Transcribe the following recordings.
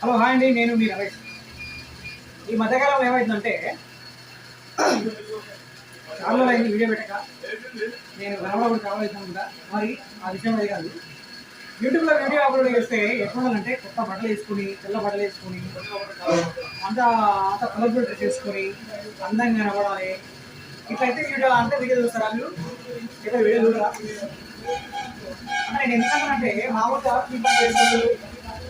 Hello hi అండి నేను మీ రమేష్. ఈ మధ్యకాలంలో ఏమైందంటే చాలా అయింది వీడియో పెట్టక నేను కనబడకుండా చాలా అవుతుందా మరి ఆ విషయం అది కాదు. యూట్యూబ్లో వీడియో అప్లోడ్ చేస్తే ఎట్లుండాలంటే కొత్త బట్టలు వేసుకుని తెల్ల బట్టలు వేసుకుని అంత అంత కలర్ఫుల్ డ్రెస్ వేసుకొని అందంగా కనబడాలి ఇట్లయితే వీడియో అంటే వీడియో చూస్తారా వాళ్ళు ఇట్లా వీడియో చూడరా? అంటే నేను ఎందుకంటే మామూలుగా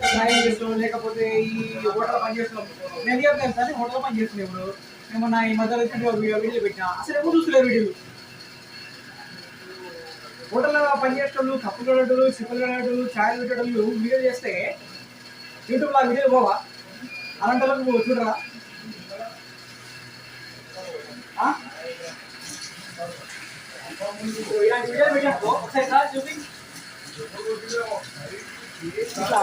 పీపుల్ చేస్తాం లేకపోతే ఈ హోటల్ పనిచేస్తున్నాం నేను చెప్పాను సార్? హోటల్ పని ఇప్పుడు. మేము నా ఈ మధ్యలో వచ్చినట్టు వీడియో వీడియో పెట్టినా. అసలు ఎప్పుడు చూస్తున్నారు వీడియోలు? హోటల్లో పనిచేసేటోళ్ళు కప్పులు కడేటోళ్ళు చిప్పులు కడేటోళ్ళు ఛాయలు పెట్టేటోళ్ళు వీడియో చేస్తే యూట్యూబ్లో ఆ వీడియోలు పోవా? అలాంటి వాళ్ళకు చూడరా? ఇలాంటి వీడియోలు పెట్టాను ఒకసారి చూపి. ఇట్లా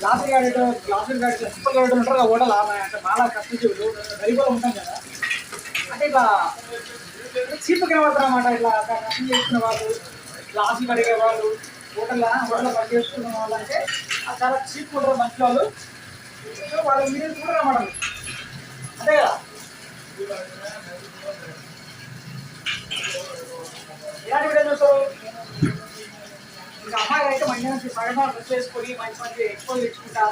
గ్లాసులు గాడేటో గ్లాసులు గాడేటో సూపర్ గాడేటో ఉంటారు కదా ఓడలా అంటే బాగా కష్టజీవులు గరీబులు ఉంటాం కదా. అంటే ఇట్లా చీప్ కనబడతారు అన్నమాట ఇట్లా కష్టం చేసుకునే వాళ్ళు గ్లాసులు కడిగే వాళ్ళు హోటల్ హోటల్ పని చేసుకునే వాళ్ళు అంటే చాలా చీప్ ఉంటారు మంచి వాళ్ళు. సో వాళ్ళ కూడా అన్నమాట. అమ్మాయిలు అయితే మంచి చేసుకొని మంచి మంచి ఎక్కువ తెచ్చుకుంటా.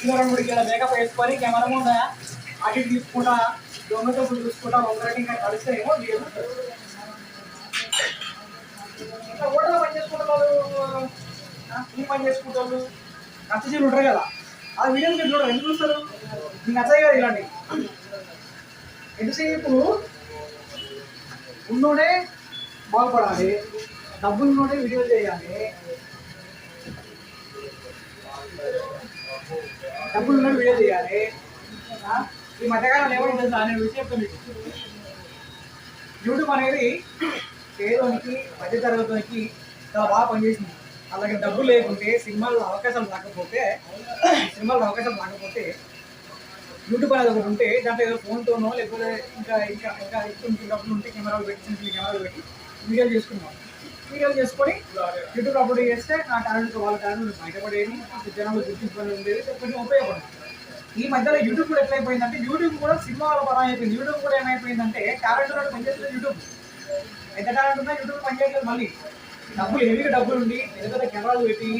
దూరం గుడికి మేకప్ వేసుకొని కెమెరా ముందు అటు తీసుకుంటా దొంగతో చూసుకుంటా ఒకరికి ఇంకా కలిస్తే ఏమో వీడియో ఇంకా ఓటలో పని చేసుకుంటారు వాళ్ళు ఈ పని చేసుకుంటారు కష్టజీవులు ఉంటారు కదా ఆ వీడియో మీరు చూడరు. ఎందుకు చూస్తారు? మీకు నచ్చాయి కదా ఇలాంటి. ఎంతసేపు ఉన్నోడే బాగుపడాలి. డబ్బులు కూడా వీడియో చేయాలి. డబ్బులు కూడా వీడియో చేయాలి. ఈ మధ్యకాలం ఏమైంది అనే విషయం మీకు. యూట్యూబ్ అనేది పేదోనికి మధ్య తరగతికి చాలా బాగా పనిచేసింది. అలాగే డబ్బులు లేకుంటే సినిమాల్లో అవకాశాలు రాకపోతే సినిమాల్లో అవకాశాలు రాకపోతే యూట్యూబ్ అనేది ఒకటి ఉంటే దాంట్లో ఏదో ఫోన్తోనో లేకపోతే ఇంకా ఇంకా ఇంకా ఎక్కువ డబ్బులు ఉంటే కెమెరాలు పెట్టి కెమెరాలు పెట్టి వీడియోలు చేసుకున్నాం సీరియల్ చేసుకొని యూట్యూబ్ అప్లోడ్ చేస్తే నా టాలెంట్ వాళ్ళ టాలెంట్ బయటపడేది జనాలు గుర్తించుకొని ఉండేది కొంచెం ఉపయోగపడుతుంది. ఈ మధ్యలో యూట్యూబ్ కూడా ఎట్లయిపోయిందంటే యూట్యూబ్ కూడా సినిమా వాళ్ళ పరం అయిపోయింది. యూట్యూబ్ కూడా ఏమైపోయిందంటే టాలెంట్ ఉన్నట్టు పనిచేస్తుంది యూట్యూబ్ ఎంత టాలెంట్ ఉన్నా యూట్యూబ్ పనిచేయట్లేదు మళ్ళీ. డబ్బులు హెవీగా డబ్బులు ఉండి పెద్ద పెద్ద కెమెరాలు పెట్టి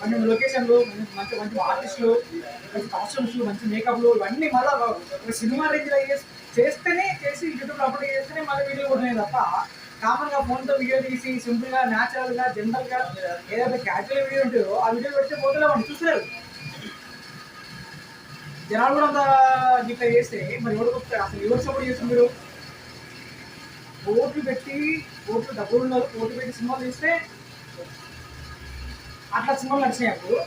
మంచి లొకేషన్లు మంచి మంచి ఆర్టిస్టులు మంచి కాస్ట్యూమ్స్ మంచి మేకప్లు ఇవన్నీ మళ్ళీ సినిమా రేంజ్లో చేస్తేనే చేసి యూట్యూబ్లో అప్లోడ్ చేస్తేనే మళ్ళీ వీడియో కొట్టినాయి తప్ప కామన్గా ఫోన్తో వీడియో తీసి సింపుల్గా న్యాచురల్గా జనరల్గా ఏదైతే క్యాజువల్ వీడియో ఉంటుందో ఆ వీడియో పెడితే పోతలేమండి చూసలేరు జనాలు కూడా అంత ఇట్లా చేస్తే మరి ఎవరు కొడుతారు? అసలు ఎవరు సపోర్ట్ చేస్తారు మీరు? ఓట్లు పెట్టి ఓట్లు డబ్బులు ఉన్నారు ఓట్లు పెట్టి సినిమాలు తీస్తే అట్లా సినిమాలు నడిచినాయి అప్పుడు.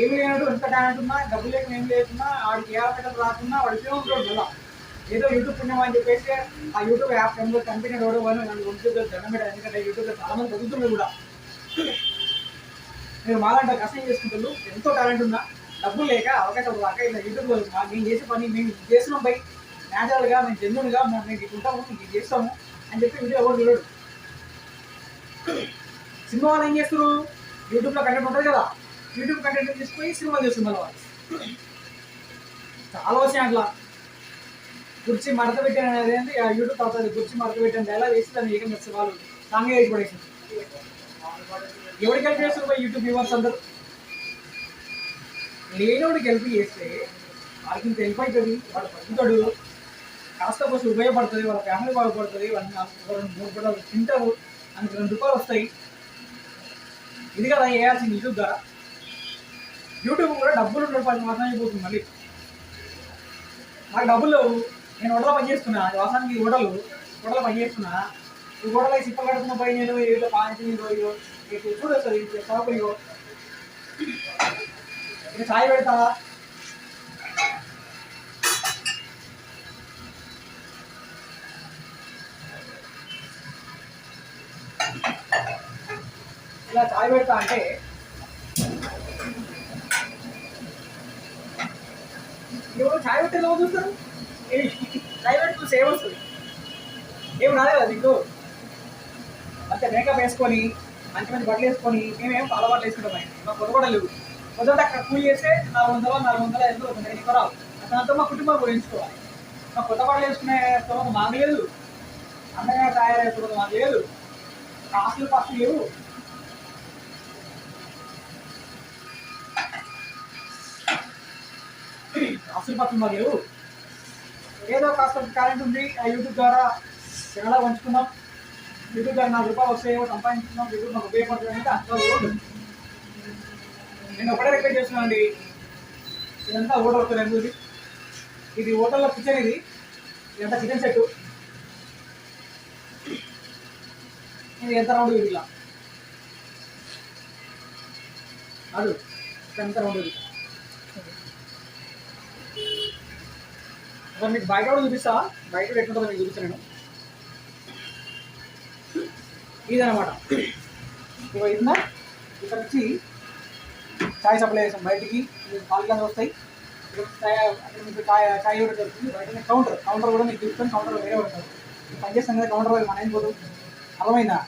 ఏమి లేనట్టు ఎంత టాలెంట్ ఉన్నా డబ్బులు లేకుండా ఏం లేకున్నా వాడికి ఏ ఆటలు రాకున్నా వాడికి ఉంటాడు మళ్ళా. ఏదో యూట్యూబ్ పుణ్యం అని చెప్పేసి ఆ యూట్యూబ్ యాప్ ఎందులో కంపెనీ రోడ్డు వాళ్ళు నన్ను యూట్యూబ్లో జనం పెట్టారు ఎందుకంటే యూట్యూబ్లో చాలా మంది చదువుతున్నారు కూడా. మీరు మాలాంటి కష్టం చేసుకుంటారు ఎంతో టాలెంట్ ఉన్నా డబ్బులు లేక అవకాశం రాక ఇలా యూట్యూబ్ మేము చేసే పని మేము చేస్తున్నాం బై. న్యాచురల్గా మేము జన్యున్గా మేము మేము ఇది ఉంటాము మీకు ఇది చేస్తాము అని చెప్పి వీడియో ఎవరు చూడడు సినిమా వాళ్ళు ఏం చేస్తారు? యూట్యూబ్లో కంటెంట్ ఉంటుంది కదా. యూట్యూబ్ కంటెంట్ తీసుకుపోయి సినిమా చేస్తున్నారు వాళ్ళు. చాలా వచ్చినాయి అట్లా. కుర్చీ మడత పెట్టాను అనేది ఏంటి యూట్యూబ్ తర్వాత కుర్చీ మడత పెట్టాను. ఎలా వేసి దాన్ని ఏకం చేస్తే వాళ్ళు? సాంగ్ వేసి పడేసింది ఎవరికి హెల్ప్ చేస్తారు యూట్యూబ్ వ్యూవర్స్ అందరూ? లేనోడికి హెల్ప్ చేస్తే వాళ్ళకి ఇంత హెల్ప్ అవుతుంది వాడు బతుకుతాడు. కాస్త కోసం ఉపయోగపడుతుంది వాళ్ళ ఫ్యామిలీ బాగుపడుతుంది వాళ్ళని రెండు మూడు పూటలు తింటారు. అందుకు రెండు రూపాయలు వస్తాయి. ఇది కదా వేయాల్సింది యూట్యూబ్ ద్వారా. యూట్యూబ్ కూడా డబ్బులు ఉన్న పని మాత్రమే అయిపోతుంది మళ్ళీ. నాకు డబ్బులు లేవు. నేను హోటల్ పని చేస్తున్నా. వాసానికి ఓడలు ఓడలో పని చేస్తున్నా. ఈ హోటల్ అయితే సిప్పలు కడుతున్న పోయి నేను ఏదో పాయింట్ ఇగో ఇక చూడు అసలు ఇది షాపు ఇగో ఇక చాయ్ పెడతా. ఇలా చాయ్ పెడతా అంటే ఎవరు చాయ్ పెట్టే లోపు చూస్తారు? ఏ, చూసి ఏమొస్తుంది? ఏం రాలేదు కదా నీకు? అంతే మేకప్ వేసుకొని మంచి మంచి బట్టలు వేసుకొని మేమేం అలవాట్లు వేసుకుంటాం ఆయన మాకు కొత్త కూడా లేవు కొద్దిగా అక్కడ కూలి చేస్తే నాలుగు వందల నాలుగు వందల ఐదు వందలు నీకు రావు. అతనంతా మా కుటుంబం గురించుకోవాలి మా కొత్త బట్టలు వేసుకునే స్తోమత మాకు లేదు. అందంగా తయారయ్యే స్తోమత మాకు లేదు. కాసులు పాసులు లేవు. కాసులు పాసులు మాకు లేవు. ఏదో కాస్త టాలెంట్ ఉంది. ఆ యూట్యూబ్ ద్వారా ఎలా పంచుకున్నాం. యూట్యూబ్ ద్వారా నాలుగు రూపాయలు వస్తాయో సంపాదించుకున్నాం. యూట్యూబ్ మాకు ఉపయోగపడుతుంది అంటే అంతా నేను ఒకటే రిక్వెస్ట్ చేస్తున్నాను అండి. ఇదంతా ఓటర్ అవుతుంది ఇది ఇది హోటల్లో కిచెన్ ఇది. ఇదంతా కిచెన్ సెట్ ఇది ఎంత రౌండ్ ఇది ఇలా? అదు ఎంత రౌండ్ ఇది. మరి మీకు బయట కూడా చూపిస్తా. బయట కూడా ఎట్లుంటుందో మీకు చూపిస్తాను నేను. ఇదనమాట ఇక ఇందా ఇక్కడ వచ్చి చాయ్ సప్లై చేసాం బయటికి. పాలు గ్లాస్ వస్తాయి. అక్కడ మీకు చాయ్ ఛాయ్ కూడా దొరుకుతుంది. బయట కౌంటర్ కౌంటర్ కూడా మీకు చూస్తాను కౌంటర్ వేరే ఉంటుంది పనిచేస్తాం కదా కౌంటర్ మన ఏం పోదు. అర్థమైందా?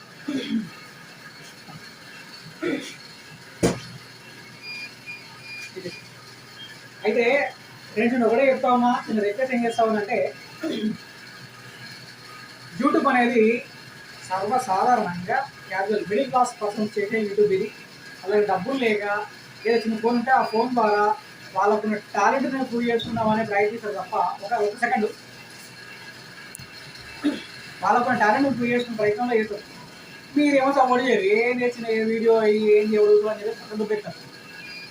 అయితే నేను ఫ్రెండ్స్ ఒకటే చెప్తామా నేను రిక్వెస్ట్ ఏం చేస్తావు అంటే యూట్యూబ్ అనేది సర్వసాధారణంగా క్యాజువల్ మిడిల్ క్లాస్ పర్సన్స్ చేసే యూట్యూబ్ ఇది. అలాగే డబ్బులు లేక ఏదో చిన్న ఫోన్ ఉంటే ఆ ఫోన్ ద్వారా వాళ్ళకున్న టాలెంట్ని ప్రూవ్ చేసుకుందాం అనే ప్రయత్నిస్తారు తప్ప ఒక ఒక సెకండ్ వాళ్ళకున్న టాలెంట్ ప్రూవ్ చేసుకున్న ప్రయత్నంలో చేస్తారు. మీరేమో సపోర్ట్ చేయరు. ఏం చేసిన ఏ వీడియో ఏం చేయడు అని చెప్పి పక్కన పెట్టారు.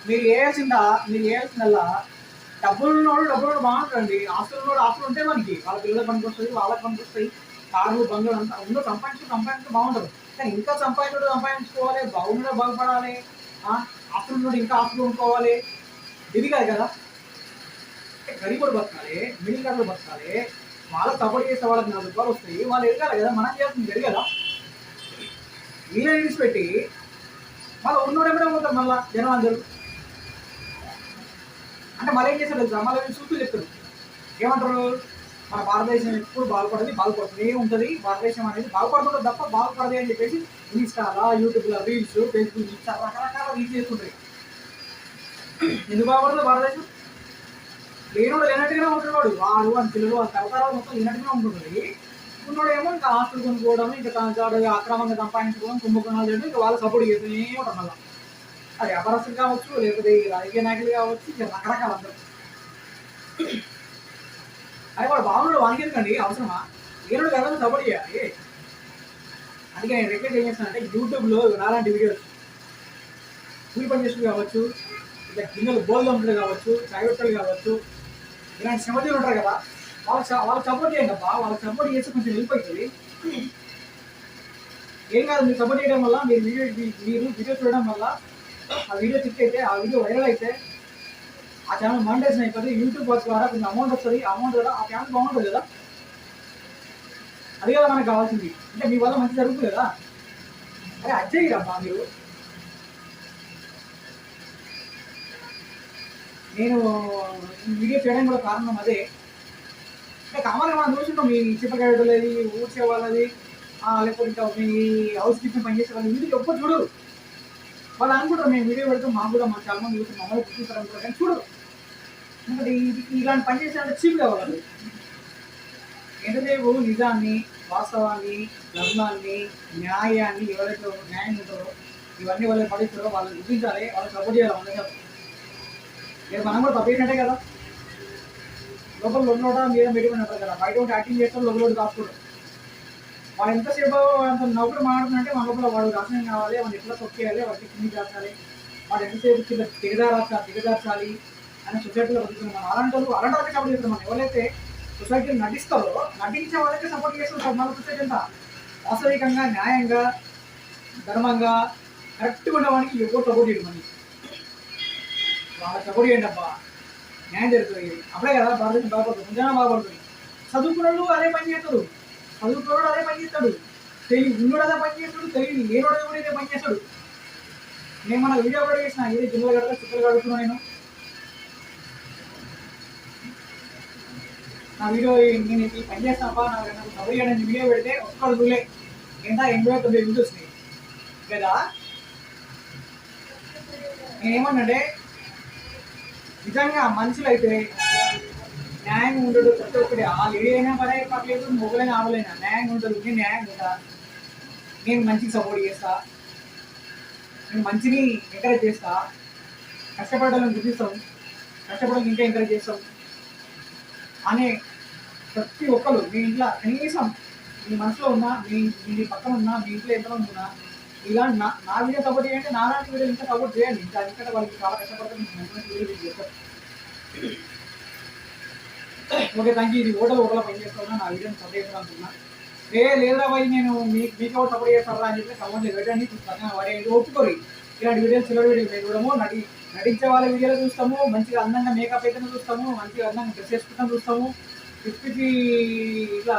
మీరు వేయాల్సిందా మీరు వేయాల్సిందల్లా డబ్బులు ఉన్నవాడు డబ్బులు ఉన్నవాడు బాగుంటుంది ఆస్తులు ఉన్నవాడు ఆస్తులు ఉంటే మనకి వాళ్ళ పిల్లలకు పనికొస్తుంది వాళ్ళకి పనికొస్తాయి. కార్లు బంగ్లు అంతా ఉందో సంపాదించు సంపాదించు బాగుంటుంది. కానీ ఇంకా సంపాదించడం సంపాదించుకోవాలి బాగుండడం బాగుపడాలి ఆస్తులు ఉన్నోడు ఇంకా ఆస్తులు ఉండుకోవాలి ఇది కాదు కదా. గరీబుడు బతకాలి మిడిల్ క్లాస్ బతకాలి వాళ్ళకి సపోర్ట్ చేసే వాళ్ళకి నాలుగు రూపాయలు వస్తాయి. వాళ్ళు ఎదగాలి కదా మనం చేస్తుంది జరిగదా వీళ్ళని విడిచిపెట్టి మళ్ళీ ఉన్నోడు ఎప్పుడే పోతారు మళ్ళీ జనం అందరూ? అంటే మళ్ళీ ఏం చేశారు తెలుసా? మళ్ళీ చూస్తూ చెప్తారు ఏమంటారు? మన భారతదేశం ఎప్పుడు బాగుపడదు బాగుపడుతూనే ఉంటుంది. భారతదేశం అనేది బాగుపడుతుంటుంది తప్ప బాగుపడదు అని చెప్పేసి ఇన్స్టాలా యూట్యూబ్లో రీల్స్ ఫేస్బుక్ ఇన్స్టా రకరకాల రీల్స్ చేసుకుంటాయి. ఎందుకు బాగుపడుతుంది భారతదేశం? లేనోడు లేనట్టుగానే ఉంటున్నాడు. వాడు అని పిల్లలు వాళ్ళ తరతరాలు మొత్తం లేనట్టుగానే ఉంటుంది ఉన్నోడు ఏమో ఇంకా ఆస్తులు కొనుక్కోవడం ఇంకా అక్రమంగా సంపాదించుకోవడం కుంభకోణాలు చేయడం ఇంకా వాళ్ళు సపోర్ట్ చేస్తూనే ఉంటాం మళ్ళీ అది అపరస్తులు కావచ్చు లేకపోతే రాజకీయ నాయకులు కావచ్చు ఇంకా రకరకాల అందరూ. అది వాడు బాగున్నాడు వానికి ఎందుకండి? అవసరమా? ఏనుడు కదా సపోర్ట్ చేయాలి. అందుకే నేను రికమెండ్ ఏం చేస్తానంటే యూట్యూబ్లో నాలాంటి వీడియోస్ కూలి పని చేస్తులు కావచ్చు ఇట్లా గిన్నెలు బోల్గా కావచ్చు చాయొట్టలు కావచ్చు ఇలాంటి శ్రమజీవులు ఉంటారు కదా వాళ్ళు వాళ్ళు సపోర్ట్ చేయండి అబ్బా వాళ్ళకి సపోర్ట్ చేస్తే కొంచెం హెల్ప్ అవుతుంది. ఏం కాదు మీరు సపోర్ట్ చేయడం వల్ల మీరు వీడియో మీరు వీడియో చూడడం వల్ల ఆ వీడియో క్లిక్ అయితే ఆ వీడియో వైరల్ అయితే ఆ ఛానల్ మానిటైజేషన్ అయిపోతుంది యూట్యూబ్ వర్క్ ద్వారా కొంచెం అమౌంట్ వస్తుంది. ఆ అమౌంట్ ద్వారా ఆ ఛానల్ బాగుంటుంది కదా? అది కదా మనకు కావాల్సింది. అంటే మీ వల్ల మంచి జరుగుతుంది కదా? అరే అజ్జయ్య అబ్బా మీరు. నేను వీడియో చేయడానికి కూడా కారణం అదే. అంటే కామన్గా మనం చూసుకుంటాం మీ చిప్పకాయలేదు ఊడ్చే వాళ్ళది ఆ, లేకపోతే ఇంకా మీ హౌస్ కీపింగ్ పనిచేసే వాళ్ళు వీడియో ఎప్పుడు చూడరు. వాళ్ళు అనుకుంటారు మేము వీడియో పెడతాం మాకు కూడా మా చాలా మంది చూసి మమ్మల్ని గుర్తిస్తారు అనుకుంటారు కానీ చూడరు. ఎందుకంటే ఈ- ఇలాంటి పని చేసేవాళ్ళు చీప్ కావాలి ఎంతసేపు నిజాన్ని వాస్తవాన్ని ధర్మాన్ని న్యాయాన్ని ఎవరైతే న్యాయం ఉంటారో ఇవన్నీ వాళ్ళు పడిస్తారో వాళ్ళని చూపించాలి వాళ్ళని సపోర్ట్ చేయాలి అందరికీ నేను మనం కూడా తప్పేసినట్టే కదా. లోపల లోపల మీద పెట్టుకున్నట్టు కదా. బయట ఉంటే యాక్టింగ్ చేస్తాం లోపల దాచుకోవడం వాడు ఎంతసేపు అంత నవ్వులు మాడుతుందంటే మన లోపల వాడు రాసనం కావాలి వాడిని ఎట్లా తొక్కేయాలి వాడికి కింది చేర్చాలి వాడు ఎంతసేపు కింద దిగదార్చాలి దిగదార్చాలి అని సొసైటీలో బతుకుతున్నాం మనం అలాంటి వాళ్ళు అలాంటి వాళ్ళకి సపోర్ట్ చేస్తున్నాం మనం. ఎవరైతే సొసైటీలో నటిస్తారో నటించే వాళ్ళకే సపోర్ట్ చేస్తున్నారు మన సొసైటీ అంతా వాస్తవికంగా న్యాయంగా ధర్మంగా కరెక్ట్గా ఉండడానికి ఎవరు సపోర్ట్ చేయడం మనకి వాళ్ళకి సపోర్ట్ చేయండి అబ్బా. న్యాయం జరుగుతుంది. అప్పుడే కదా భారతదేశం బాగుపడుతుంది నిజంగా బాగుపడుతుంది వాళ్ళు అదే పని చేస్తారు. చదువుకున్నాడు అదే పని చేస్తాడు. తెలివి అదే పని చేస్తాడు తెలివి లేనోడు కూడా ఇదే పని చేస్తాడు. నేను మన వీడియో కూడా చేసిన ఏదో జిల్లా కడతా చుక్కలు కడుతున్నా నేను? నా వీడియో నేను ఈ పని చేస్తానప్పా నాకు కవర్ చేయడానికి వీడియో పెడితే ఒక్కడు చూలే ఎంత ఎనభై తొంభై వ్యూస్ వచ్చినాయి నేనేమన్నా నేనేమన్నంటే నిజంగా మనుషులు అయితే న్యాయం ఉండడు ప్రతి ఒక్కటి ఆ లేడీ అయినా పడే పర్లేదు మొగలైనా ఆడలైనా న్యాయం ఉండదు నేను న్యాయం ఉంటా నేను మంచికి సపోర్ట్ చేస్తా నేను మంచిని ఎంకరేజ్ చేస్తా కష్టపడాలని గుర్తిస్తాం కష్టపడాలని ఇంకా ఎంకరేజ్ చేస్తాం అనే ప్రతి ఒక్కరు మీ ఇంట్లో కనీసం మీ మనసులో ఉన్నా మీ మీ పక్కన ఉన్నా మీ ఇంట్లో ఎంతమంది ఉన్నా ఇలా నా నా వీడియో సపోర్ట్ చేయండి నాలాంటి వీడియో ఇంకా సపోర్ట్ చేయండి ఇంకా ఎందుకంటే వాళ్ళకి చాలా కష్టపడతారు మీకు మంచి మంచి వీడియో చేస్తారు ఓకే థ్యాంక్ యూ ఇది హోటల్ ఓటలో పని నా వీడియోని సపోర్ట్ చేస్తాను అనుకున్నా ఏ లేదా పోయి నేను మీకు మీకు ఎవరు సపోర్ట్ చేస్తారా అని చెప్పి కమెంట్ పెట్టండి పక్కన వాడే ఒప్పుకోరు. ఇలాంటి వీడియోస్ చిల్లర వీడియోలు మేము చూడము నటి నటించే వాళ్ళ వీడియోలు చూస్తాము మంచిగా అందంగా మేకప్ అయితే చూస్తాము మంచిగా అందంగా డ్రెస్ వేసుకుంటాం చూస్తాము. పిచ్చికి ఇట్లా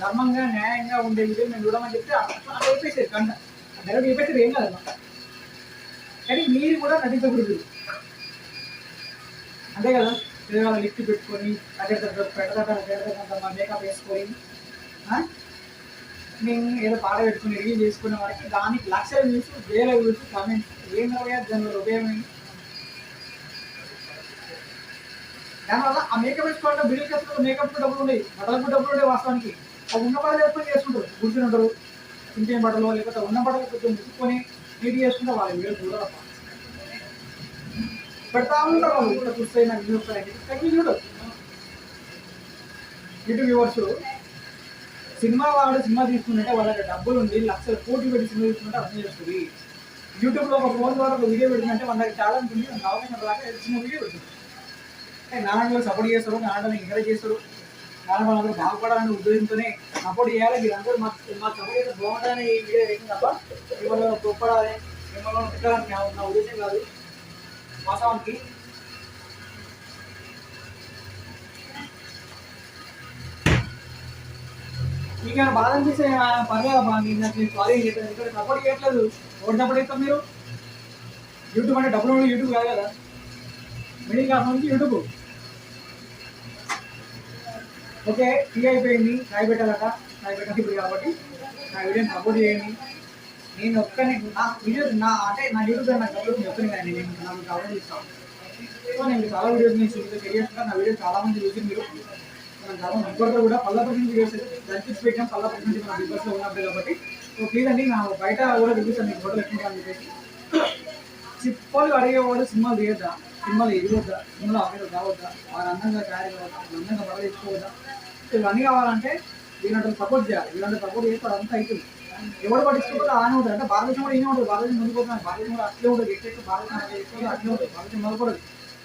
ధర్మంగా న్యాయంగా ఉండే వీడియో మేము చూడమని చెప్తే అట్లా చెప్పేసేది కంట డైరెక్ట్ చెప్పేసి ఏం కాదు కానీ మీరు కూడా నటించకూడదు. అంతే కదా? పిల్లల లిఫ్ట్ పెట్టుకొని అదే పెడతా పెడతా మేకప్ వేసుకొని మేము నేను ఏదో పాట పెట్టుకుని రిలీజ్ చేసుకునే వారికి దానికి లక్షల వ్యూస్ వేల వ్యూస్ కామెంట్స్ ఏం అవ్వయా దానివల్ల ఉపయోగం దానివల్ల ఆ మేకప్ వేసుకోవాలంటే బిల్లు చేస్తున్న మేకప్ డబ్బులు ఉన్నాయి బట్టలకు డబ్బులు ఉన్నాయి వాస్తవానికి. ఆ ఉన్న బట్టలు వేసుకొని చేసుకుంటారు. కూర్చుని ఉంటారు ఇంకేం బట్టలు లేకపోతే ఉన్న బట్టలు కొంచెం ముట్టుకొని నీట్ చేసుకుంటే వాళ్ళ వీడియో చూడాలి పెడతా ఉంటారు వాళ్ళు. ఇక్కడ చూస్తే నాకు వస్తాయని తగ్గి చూడు. యూట్యూబ్ వ్యూవర్స్ సినిమా వాడు సినిమా తీసుకుంటే వాళ్ళకి డబ్బులు ఉంది లక్షల కోట్లు పెట్టి సినిమా తీసుకుంటే అర్థం చేస్తుంది యూట్యూబ్లో ఒక ఫోన్ ద్వారా ఒక వీడియో పెట్టిందంటే దగ్గర టాలెంట్ ఉంది మనకు అవకాశం రాక చిన్న వీడియో పెడుతుంది నారాయణ సపోర్ట్ చేస్తారు నారాయణ ఎంకరేజ్ చేస్తారు నారాయణ వాళ్ళందరూ బాగుపడాలని ఉద్దేశంతోనే సపోర్ట్ చేయాలి. మీరందరూ మాకు మాకు సపోర్ట్ చేస్తే బాగుంటుందని ఈ వీడియో వేసింది తప్ప మిమ్మల్ని గొప్పడాలి మిమ్మల్ని తిట్టాలని నా ఉద్దేశం కాదు. వాతావరణకి మీకు ఆయన బాధ అనిపిస్తే పర్లేదు అమ్మా నేను నాకు నేను సారీ చెప్పాను. ఇక్కడ సపోర్ట్ చేయట్లేదు ఓడినప్పుడు ఇస్తాం మీరు. యూట్యూబ్ అంటే డబ్బులు ఉండే యూట్యూబ్ కాదు కదా. మిడిల్ క్లాస్ నుంచి యూట్యూబ్ ఓకే టీ అయిపోయింది. చాయ్ పెట్టాలట. చాయ్ పెట్టాలి ఇప్పుడు కాబట్టి. నా వీడియోని సపోర్ట్ చేయండి. నేను ఒక్కనే నా వీడియోస్ నా అంటే నా యూట్యూబ్ నాకు డబ్బులు నేను కానీ నేను నాకు కవర్ చేస్తాను సో నేను చాలా వీడియోస్ నేను చూసి తెలియకుండా నా వీడియో చాలా మంది చూసి మీరు మనం చాలా ముగ్గురుతో కూడా పల్ల నుంచి వీడియోస్ దర్శించి పెట్టాం పల్ల నుంచి మన బిగ్ బాస్లో ఉన్నప్పుడు కాబట్టి. సో ప్లీజ్ అండి నా బయట కూడా చూపిస్తాను మీకు ఫోటోలు ఎట్లా చెప్పేసి. చిప్పలు అడిగేవాడు సినిమాలు తీయద్దా? సినిమాలు ఎదిగొద్దా సినిమాలు ఆఫీసులు కావద్దా వారు అందంగా తయారు కావద్దా? అందంగా బల తెచ్చుకోవద్దా ఇవన్నీ కావాలంటే వీళ్ళంటే సపోర్ట్ చేయాలి. వీళ్ళంటే సపోర్ట్ చేస్తే అంతా అవుతుంది ఎవరు పట్టించుకుంటారు అలానే ఉంటారు. అంటే భారతదేశం కూడా ఈయన ఉంటుంది. భారతదేశం ముందుకు భారతదేశం కూడా అట్లే ఉంటుంది. ఎట్లయితే భారతదేశం అట్లే ఉంటుంది భారతదేశం మొదలుపడదు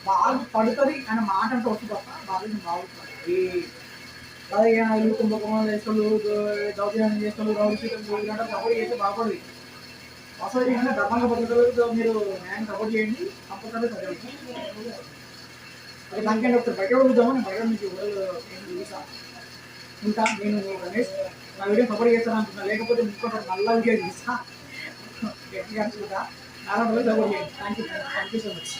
బాగా పడుతుంది అనే మాట అంటే వచ్చి తప్ప భారతదేశం బాగుంటుంది అలాగే ఇల్లు కుంభకోణం చేస్తారు దౌర్జన్యం చేస్తారు రౌడీ సీట్లు ఇలాంటి సపోర్ట్ చేస్తే బాగుపడదు. అసలు ఏంటంటే ధర్మంగా బతుకుతారు మీరు న్యాయం సపోర్ట్ చేయండి కంపల్సరీ సరే దానికంటే ఒకసారి బయట చూద్దాము? నేను బయట మీకు చూసా ఇంకా నేను రమేష్. నా వీడియో సపోర్ట్ చేస్తాను అనుకున్నా లేకపోతే ఇంకొకటి నల్ల వీడియో తీసా గట్టిగా అనుకుంటా. నాలుగు సపోర్ట్ చేయండి. Thank you thank you so much